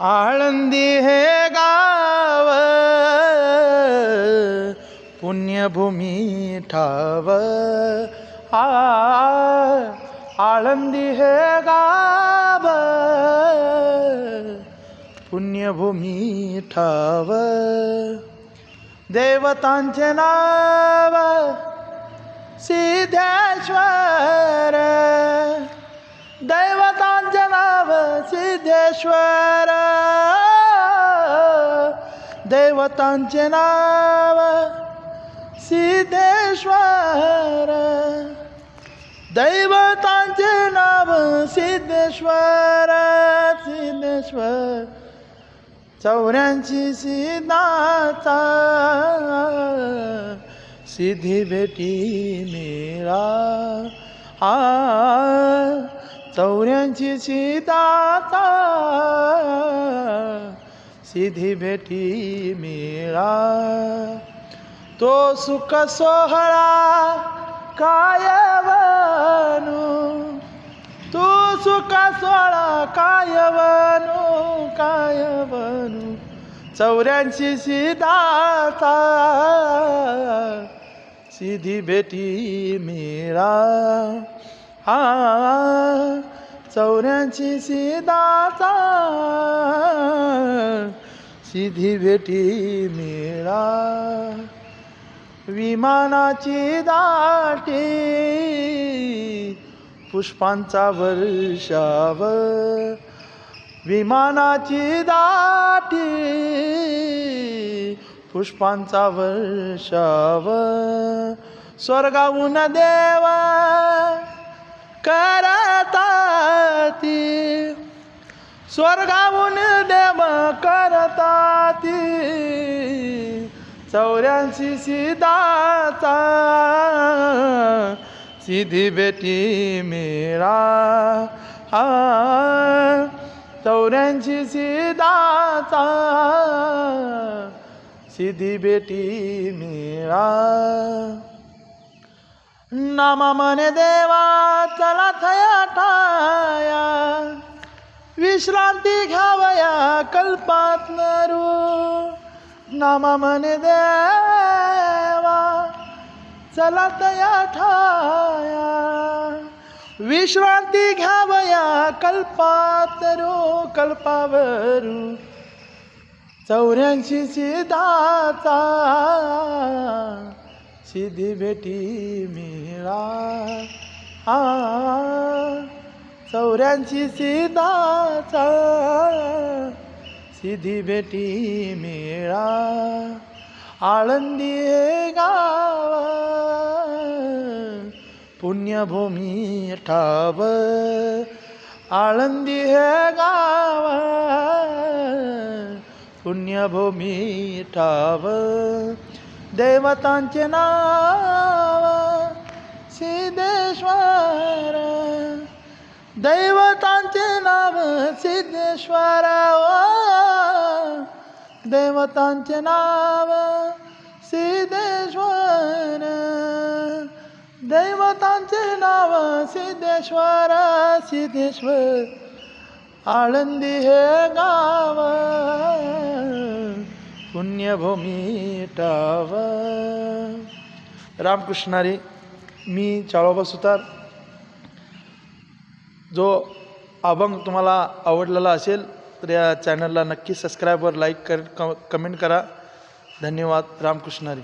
आळंदी हे गाव पुण्यभूमी ठाव. आ आळंदी हे गाव पुण्यभूमी ठाव. देवतांचे नाव सिद्धेश्वर. दैवतांचे नाव सिद्धेश्वर. देवतांचे नाव सिद्धेश्वर. दैवतांचे नाव सिद्धेश्वर सिद्धेश्वर. चौऱ्यांची सिद्धाचा सिद्धी भेटी मेरा आ चौऱ्यांची सिद्धाचा सिधी भेटी मिळा. तो सुख सोहळा काय वनू तू सुख सोहळा काय बनू काय बनू चौऱ्यांशी सीधाचा सिधी बेटी मेरा हा. चौऱ्यांशी सीताचा सिधी बेटी मिळा. विमानाची दाटी पुष्पांचा वर्षाव. विमानाची दाटी पुष्पांचा वर्षाव. स्वर्गाहून देवा स्वर्गाहून देव करताती. चौऱ्यांशी सीताचा सिधी बेटी मेळा. हा. चौऱ्यांशी सीताचा सिधी बेटी मेळा. नामा मने देवा चला थया. विश्रांती घ्यावया कल्पात नरू नामा मने देवा चला तया ठाया. विश्रांती घ्यावया कल्पातरू कल्पावरू. चौऱ्यांशी सिद्धाचा सिद्धी भेटी मिळा. आ. चौऱ्यांशी सिद्धाचा सिधी भेटी मेळा. आळंदी हे गाव. पुण्यभूमी ठाव. आळंदी हे गाव. पुण्यभूमी ठाव. देवतांचे नाव. सिद्धेश्वर. दैवतांचे नाव सिद्धेश्वर ओ देवतांचे नाव सिद्धेश्वर. दैवतांचे नाव सिद्धेश्वर सिद्धेश्वर. आळंदी हे गाव पुण्यभूमी टाव. रामकृष्णारी मी चाळोबा सुतार. जो अभंग तुम्हाला आवडलेला असेल तर या चॅनलला नक्की सबस्क्राईब लाईक कर क कमेंट करा. धन्यवाद. रामकृष्णारी